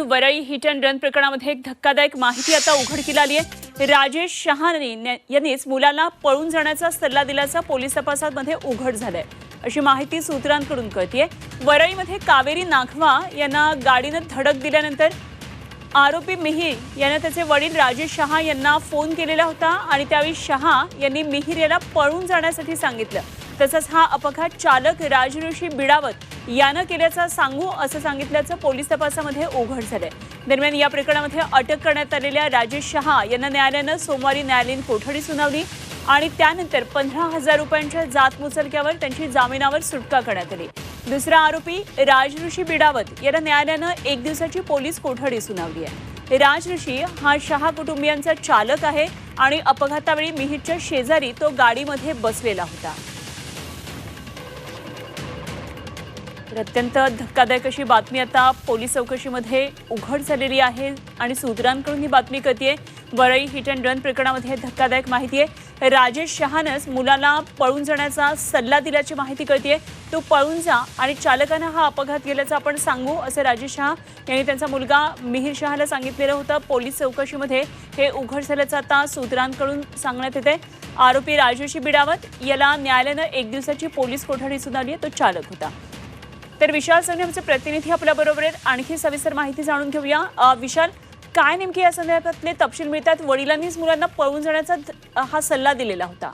Worli hit and run प्रकरणामध्ये एक धक्कादायक माहिती आता उघडकीला आली आहे. राजेश शहाने यांनीच मुलाला पळून जाण्याचा सल्ला दिल्याचा पोलीस तपासामध्ये उघड झालंय. अशी माहिती सूत्रांकडून कळतीये. वरळीमध्ये कावेरी नाखवा यांना गाडीनं धडक दिल्यानंतर आरोपी मिहीर यानं त्याचे वडील राजेश शहा यांना फोन केलेला होता आणि त्यावेळी शहा यांनी मिहीर याला पळून जाण्यासाठी सांगितलं. तसंच हा अपघात चालक राजऋषी बिडावत यानं केल्याचं सांगू असं सांगितल्याचं पोलीस तपासामध्ये उघड झालंय. दरम्यान या प्रकरणामध्ये अटक करण्यात आलेल्या राजेश शहा यांना न्यायालयानं सोमवारी न्यायालयीन कोठडी सुनावली आणि त्यानंतर पंधरा हजार रुपयांच्या जात मुचलक्यावर त्यांची जामिनावर सुटका करण्यात आली. दुसरा आरोपी राजऋषी बिडावत याला न्यायालयानं एक दिवसाची पोलीस कोठडी सुनावली आहे. राजऋषी हा शहा कुटुंबियांचा चालक आहे आणि अपघातावेळी मिहितच्या शेजारी तो गाडीमध्ये बसलेला होता. तर अत्यंत धक्कादायक अशी बातमी आता पोलीस चौकशीमध्ये उघड झालेली आहे आणि सूत्रांकडून ही बातमी कळतीये. वरळी हिट अँड रन प्रकरणामध्ये धक्कादायक माहिती आहे राजेश शहानंच मुलाला पळून जाण्याचा सल्ला दिल्याची माहिती कळतीये. तो पळून जा आणि चालकानं हा अपघात केल्याचं आपण सांगू असं राजेश शहा यांनी त्यांचा मुलगा मिहीर शहाला सांगितलेलं होतं. पोलीस चौकशीमध्ये हे उघड झाल्याचं आता सूत्रांकडून सांगण्यात येते आरोपी राजेशी बिडावत. याला न्यायालयानं एक दिवसाची पोलीस कोठडी सुनावली आहे. तो चालक होता. तर विशाल सोनी आमचे प्रतिनिधी आपल्या बरोबर आहेत. आणखी सविस्तर माहिती जाणून घेऊया. विशाल काय नेमकी या संदर्भातले तपशील मिळतात? वडिलांनीच मुलांना पळून जाण्याचा हा सल्ला दिलेला होता.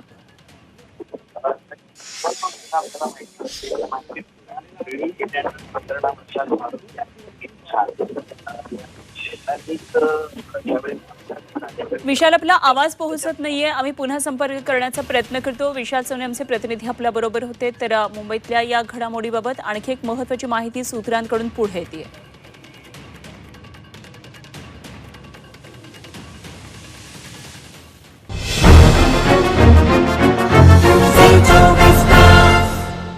विशाल आपला आवाज पोहोचत नाहीये. आम्ही पुन्हा संपर्क करण्याचा प्रयत्न करतो. विशाल सोने आमचे प्रतिनिधी आपल्या बरोबर होते. तर मुंबईतल्या या घडामोडीबाबत आणखी एक महत्वाची माहिती सूत्रांकडून पुढे येते.